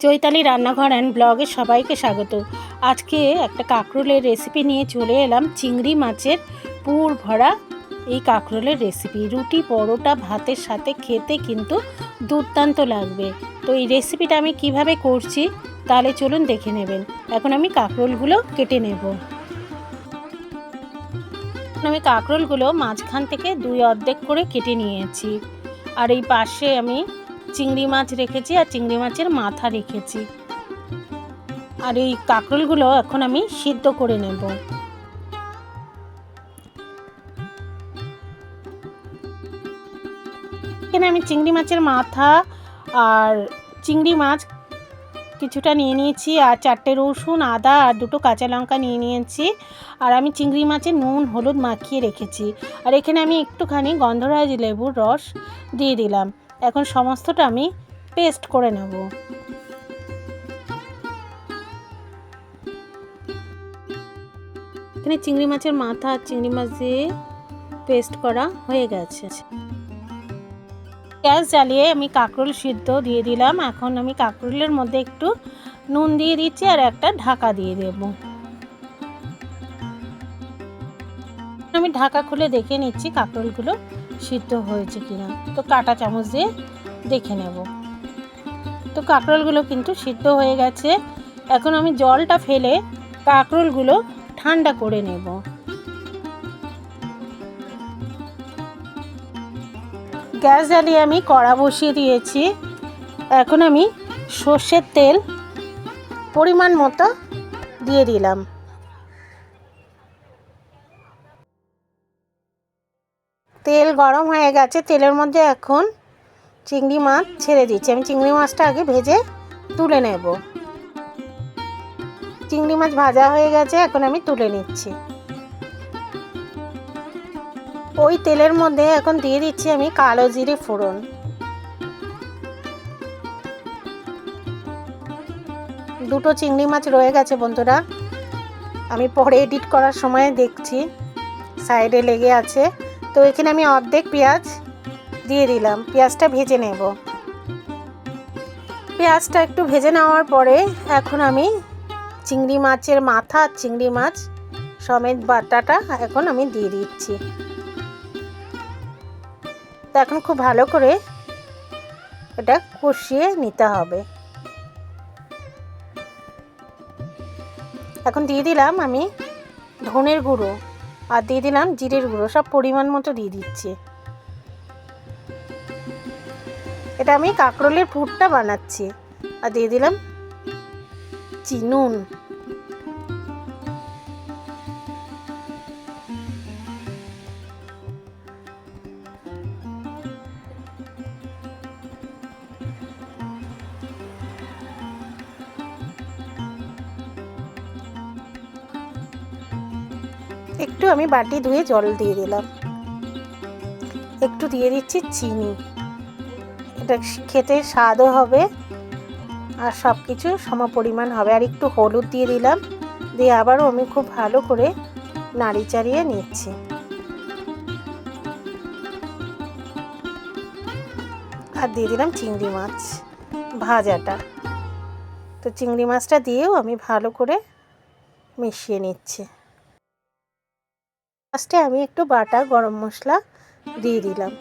চৈতালি রান্নাঘর অ্যান্ড ব্লগে সবাইকে স্বাগত। আজকে একটা কাঁকরোলের রেসিপি নিয়ে চলে এলাম চিংড়ি মাছের পুর ভরা এই কাঁকরোলের রেসিপি রুটি, পরোটা, ভাতের সাথে খেতে কিন্তু দুর্দান্ত লাগবে। তো এই রেসিপিটা আমি কীভাবে করছি, তাহলে চলুন দেখে নেবেন। এখন আমি কাঁকরোলগুলো কেটে নেব। আমি কাঁকরোলগুলো মাঝখান থেকে দুই অর্ধেক করে কেটে নিয়েছি। আর এই পাশে আমি চিংড়ি মাছ রেখেছি আর চিংড়ি মাছের মাথা রেখেছি। আর এই কাঁকরোলগুলো এখন আমি সিদ্ধ করে নেব। এখানে আমি চিংড়ি মাছের মাথা আর চিংড়ি মাছ কিছুটা নিয়ে নিয়েছি আর চারটে রসুন, আদা আর দুটো কাঁচা লঙ্কা নিয়ে নিয়েছি। আর আমি চিংড়ি মাছে নুন, হলুদ মাখিয়ে রেখেছি। আর এখানে আমি একটুখানি গন্ধরাজ লেবুর রস দিয়ে দিলাম। এখন সমস্তটা আমি পেস্ট করে নেব। এখানে চিংড়ি মাছের মাথা আর চিংড়ি মাছ দিয়ে পেস্ট করা হয়ে গেছে। গ্যাস জ্বালিয়ে আমি কাঁকরোল সিদ্ধ দিয়ে দিলাম। এখন আমি কাঁকরোলের মধ্যে একটু নুন দিয়ে দিচ্ছি আর একটা ঢাকা দিয়ে দেব। আমি ঢাকা খুলে দেখে নিচ্ছি কাঁকরোলগুলো সিদ্ধ হয়েছে কিনা? তো কাটা চামচ দিয়ে দেখে নেব। তো কাঁকরোলগুলো কিন্তু সিদ্ধ হয়ে গেছে। এখন আমি জলটা ফেলে কাঁকরোলগুলো ঠান্ডা করে নেব। গ্যাস জ্বালিয়ে আমি কড়া বসিয়ে দিয়েছি। এখন আমি সর্ষের তেল পরিমাণ মতো দিয়ে দিলাম। গরম হয়ে গেছে, তেলের মধ্যে এখন চিংড়ি মাছ ছেড়ে দিচ্ছি। আমি চিংড়ি মাছটা আগে ভেজে তুলে নেব। চিংড়ি মাছ ভাজা হয়ে গেছে, এখন আমি তুলে নিচ্ছি। ওই তেলের মধ্যে এখন দিয়ে দিচ্ছি আমি কালো জিরে ফোড়ন। দুটো চিংড়ি মাছ রয়ে গেছে বন্ধুরা। আমি পরে এডিট করার সময় দেখছি, সাইডে লেগে আছে। তো এখানে আমি অর্ধেক পেঁয়াজ দিয়ে দিলাম। পেঁয়াজটা ভেজে নেব। পেঁয়াজটা একটু ভেজে নেওয়ার পরে এখন আমি চিংড়ি মাছের মাথা চিংড়ি মাছ সমেত বাটাটা এখন আমি দিয়ে দিচ্ছি। তো এখন খুব ভালো করে এটা কষিয়ে নিতে হবে। এখন দিয়ে দিলাম আমি ধনের গুঁড়ো। আর দিয়ে দিলাম জিরের গুঁড়ো, সব পরিমাণ মতো দিয়ে দিচ্ছি। এটা আমি কাঁকরোলের ফুটটা বানাচ্ছি। আর দিয়ে দিলাম চিনুন। একটু আমি বাটি ধুয়ে জল দিয়ে দিলাম। একটু দিয়ে দিচ্ছি চিনি। এটা খেতে স্বাদও হবে আর সব কিছু সম পরিমাণ হবে। আর একটু হলুদ দিয়ে দিলাম। দিয়ে আবারও আমি খুব ভালো করে নাড়ি চাড়িয়ে নিচ্ছি। আর দিয়ে দিলাম চিংড়ি মাছ ভাজাটা। তো চিংড়ি মাছটা দিয়েও আমি ভালো করে মিশিয়ে নিচ্ছি। ফার্স্টে আমি একটু বাটা গরম মশলা দিয়ে দিলাম।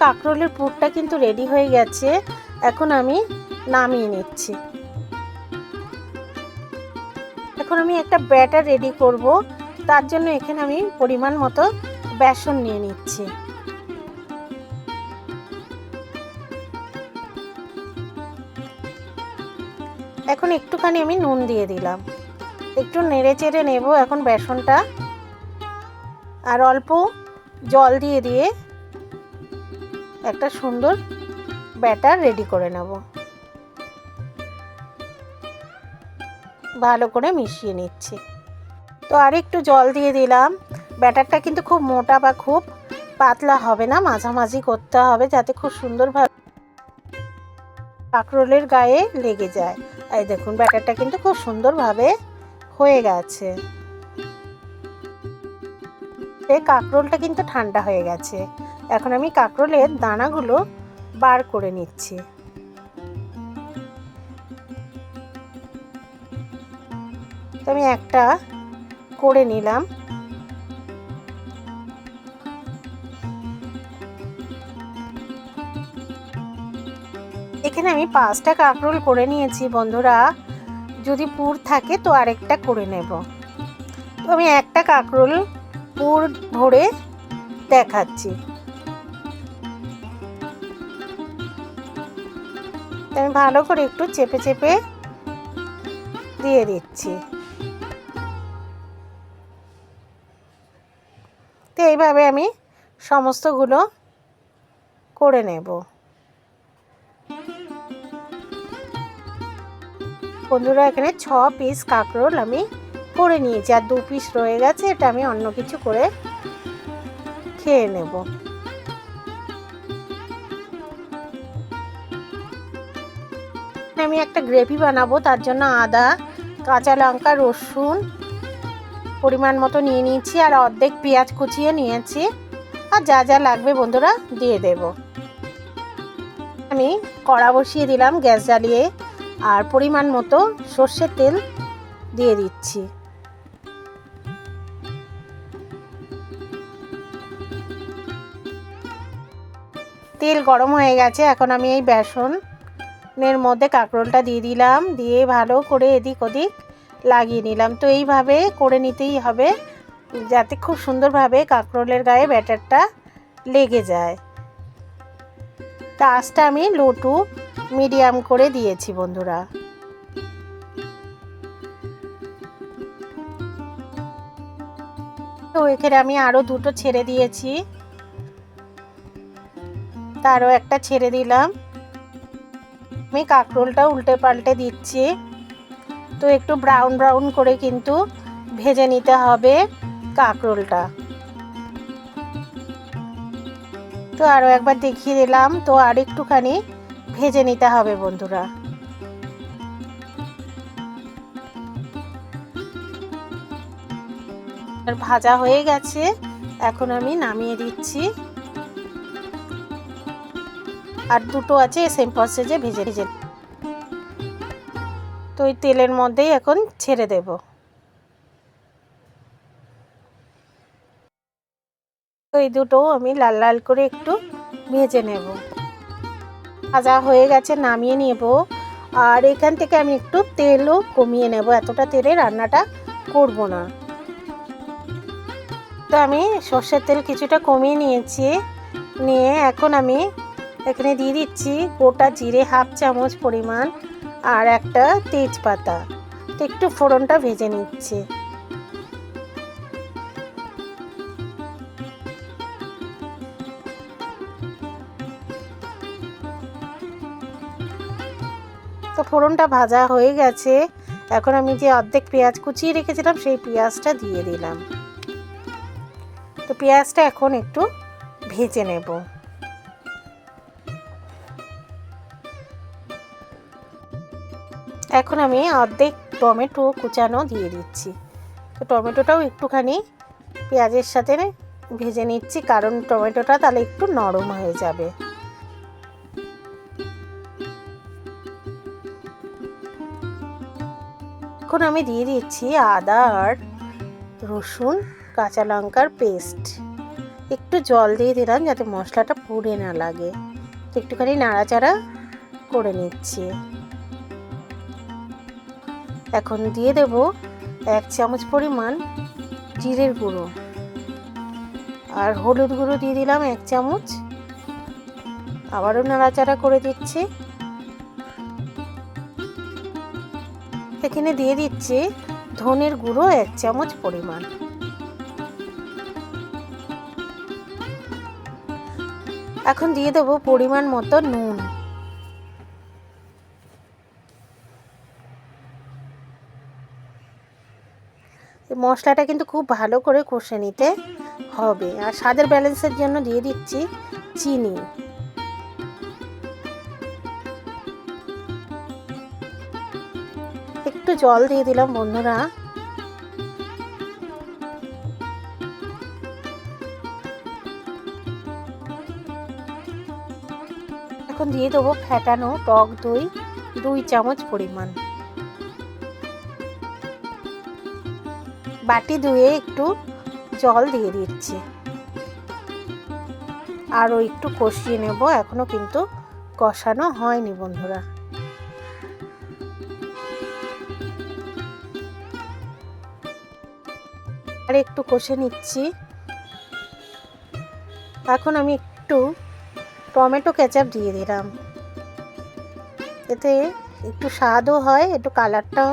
কাঁকরোলের পুরটা কিন্তু রেডি হয়ে গেছে। এখন আমি নামিয়ে নিচ্ছি। এখন আমি একটা ব্যাটার রেডি করব। তার জন্য এখানে আমি পরিমাণ মতো বেসন নিয়ে নিচ্ছি। একটুখানি আমি নুন দিয়ে দিলাম। একটু নেড়ে চেড়ে নেব এখন বেসনটা। আর অল্প জল দিয়ে দিয়ে একটা সুন্দর ব্যাটার রেডি করে নেব। ভালো করে মিশিয়ে নিচ্ছি। তো আর একটু জল দিয়ে দিলাম। ব্যাটারটা কিন্তু খুব মোটা বা খুব পাতলা হবে না, মাঝামাঝি করতে হবে যাতে খুব সুন্দরভাবে কাঁকরোলের গায়ে লেগে যায়। এই দেখুন, ব্যাটারটা কিন্তু খুব সুন্দরভাবে হয়ে গেছে। এই কাঁকরোলটা কিন্তু ঠান্ডা হয়ে গেছে। এখন আমি কাঁকরোলের দানাগুলো বার করে নিচ্ছি। তো আমি একটা করে নিলাম। এখানে আমি পাঁচটা কাঁকরোল করে নিয়েছি বন্ধুরা। যদি পুর থাকে তো আরেকটা করে নেব। তো আমি একটা কাঁকরোল পুর ভরে দেখাচ্ছি। আমি ভালো করে একটু চেপে চেপে দিয়ে দিচ্ছি। তো এইভাবে আমি সমস্তগুলো করে নেব। বন্ধুরা, এখানে ছ পিস কাঁকরোল আমি করে নিয়েছি। আর দু পিস রয়ে গেছে, এটা আমি অন্য কিছু করে খেয়ে নেব। আমি একটা গ্রেভি বানাবো, তার জন্য আদা, কাঁচা লঙ্কা, রসুন পরিমাণ মতো নিয়ে নিয়েছি, আর অর্ধেক পেঁয়াজ কুচিয়ে নিয়েছি। আর যা যা লাগবে বন্ধুরা, দিয়ে দেব। আমি কড়া বসিয়ে দিলাম গ্যাস জ্বালিয়ে। আর পরিমাণ মতো সর্ষের তেল দিয়ে দিচ্ছি। তেল গরম হয়ে গেছে, এখন আমি এই বেসনের মধ্যে কাঁকরোলটা দিয়ে দিলাম, দিয়ে ভালো করে এদিক ওদিক লাগিয়ে নিলাম। তো এইভাবে করে নিতেই হবে, যাতে খুব সুন্দরভাবে কাঁকরোলের গায়ে ব্যাটারটা লেগে যায়। তা আঁচটা আমি লোটু মিডিয়াম করে দিয়েছি, বন্ধুরা। তো এখানে আমি আরও দুটো ছেড়ে দিয়েছি। তারও একটা ছেড়ে দিলাম। আমি কাঁকরোলটা উল্টে পাল্টে দিচ্ছি। তো একটু ব্রাউন ব্রাউন করে কিন্তু ভেজে নিতে হবে কাঁকরোলটা। তো আরও একবার দেখিয়ে দিলাম, তো আর একটুখানি ভেজে নিতে হবে বন্ধুরা। ভাজা হয়ে গেছে, এখন আমি নামিয়ে দিচ্ছি। আর দুটো আছে সেম প্রসেসে ভেজে ভেজে তো ওই তেলের মধ্যেই এখন ছেড়ে দেব। তো এই দুটো আমি লাল লাল করে একটু ভেজে নেব। ভাজা হয়ে গেছে, নামিয়ে নেব। আর এখান থেকে আমি একটু তেলও কমিয়ে নেব, এতটা তেলে রান্নাটা করব না। তো আমি সর্ষের তেল কিছুটা কমিয়ে নিয়েছি। নিয়ে এখন আমি এখানে দিয়ে দিচ্ছি গোটা জিরে হাফ চামচ পরিমাণ আর একটা তেজপাতা। তো একটু ফোড়নটা ভেজে নিচ্ছি। ফোড়নটা ভাজা হয়ে গেছে। এখন আমি যে অর্ধেক পেঁয়াজ কুচিয়ে রেখেছিলাম, সেই পেঁয়াজটা দিয়ে দিলাম। তো পেঁয়াজটা এখন একটু ভেজে নেব। এখন আমি অর্ধেক টমেটো কুচানো দিয়ে দিচ্ছি। তো টমেটোটাও একটুখানি পেঁয়াজের সাথে ভেজে নিচ্ছি, কারণ টমেটোটা তাহলে একটু নরম হয়ে যাবে। এখন আমি দিয়ে দিচ্ছি আদা আর রসুন, কাঁচা লঙ্কার পেস্ট। একটু জল দিয়ে দিলাম যাতে মশলাটা পুড়ে না লাগে। একটুখানি নাড়াচাড়া করে নিচ্ছি। এখন দিয়ে দেব এক চামচ পরিমাণ জিরের গুঁড়ো। আর হলুদ গুঁড়ো দিয়ে দিলাম এক চামচ। আবারও নাড়াচাড়া করে দিচ্ছি। এখানে দিয়ে দিচ্ছি। ধনের গুঁড়ো, এক চামচ পরিমাণ। এখন দিয়ে দেবো পরিমাণ মতো নুন। মশলাটা কিন্তু খুব ভালো করে কষে নিতে হবে। আর স্বাদের ব্যালেন্সের জন্য দিয়ে দিচ্ছি চিনি। জল দিয়ে দিলাম, বন্ধুরা। এখন দিয়ে দেবো ফ্যাটানো টক দই, দুই চামচ পরিমাণ। বাটি ধুয়ে একটু জল দিয়ে দিচ্ছি। আরও একটু কষিয়ে নেব এখনও কিন্তু কষানো হয়নি, বন্ধুরা। আর একটু কষে নিচ্ছি। এখন আমি একটু টমেটো কেচাপ দিয়ে দিলাম। এতে একটু স্বাদও হয়, একটু কালারটাও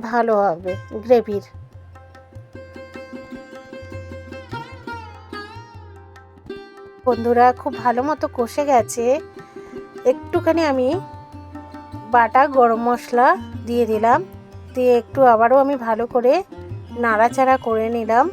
ভালো হবে, গ্রেভির। বন্ধুরা, খুব ভালো মতো কষে গেছে। একটুখানি আমি বাটা গরম মশলা দিয়ে দিলাম। দিয়ে একটু আবারও আমি ভালো করে নাড়াচাড়া করে নিলাম।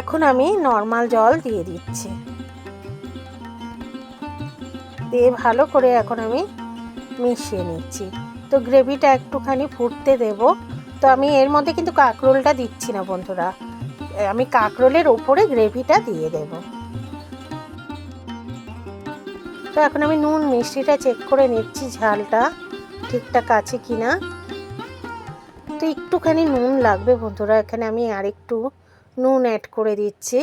এখন আমি নর্মাল জল দিয়ে দিচ্ছি। দিয়ে ভালো করে এখন আমি মিশিয়ে নিচ্ছি। তো গ্রেভিটা একটুখানি ফুটতে দেব। তো আমি এর মধ্যে কিন্তু কাঁকরোলটা দিচ্ছি না বন্ধুরা। আমি কাঁকরোলের ওপরে গ্রেভিটা দিয়ে দেব। তো এখন আমি নুন মিষ্টিটা চেক করে নিচ্ছি, ঝালটা ঠিকঠাক আছে কি না তো একটুখানি নুন লাগবে বন্ধুরা, এখানে আমি আরেকটু নুন অ্যাড করে দিচ্ছি,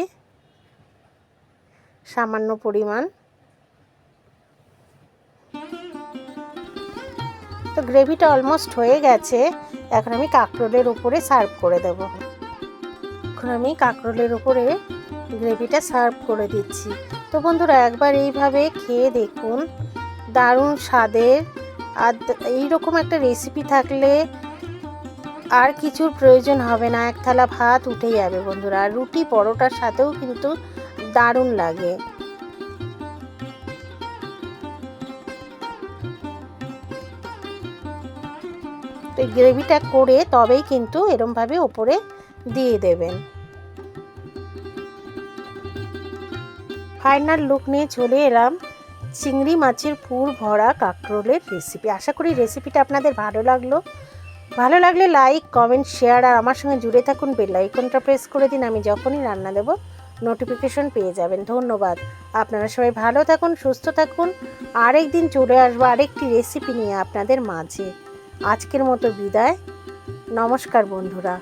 সামান্য পরিমাণ। তো গ্রেভিটা অলমোস্ট হয়ে গেছে, এখন আমি কাঁকরোলের উপরে সার্ভ করে দেব। এখন আমি কাঁকরোলের উপরে গ্রেভিটা সার্ভ করে দিচ্ছি। তো বন্ধুরা, একবার এইভাবে খেয়ে দেখুন। দারুণ স্বাদের। আর এইরকম একটা রেসিপি থাকলে আর কিছুর প্রয়োজন হবে না। এক থালা ভাত উঠে যাবে বন্ধুরা। আর রুটি পরোটার সাথেও কিন্তু দারুণ লাগে। তো গ্রেভিটা করে তবেই কিন্তু এরমভাবে ওপরে দিয়ে দেবেন। ফাইনাল লুক নিয়ে চলে এলাম। চিংড়ি মাছের পুর ভরা কাঁকরোলের রেসিপি আশা করি রেসিপিটা আপনাদের ভালো লাগল। ভালো লাগলে লাইক কমেন্ট শেয়ার আর আমার সঙ্গে জুড়ে থাকুন। বেল আইকনটা প্রেস করে দিন, আমি যখনই রান্না দেব নোটিফিকেশন পেয়ে যাবেন। ধন্যবাদ। আপনারা সবাই ভালো থাকুন, সুস্থ থাকুন। আরেক দিন চলে আসব আরেকটি রেসিপি নিয়ে আপনাদের মাঝে। আজকের মতো বিদায়। নমস্কার বন্ধুরা।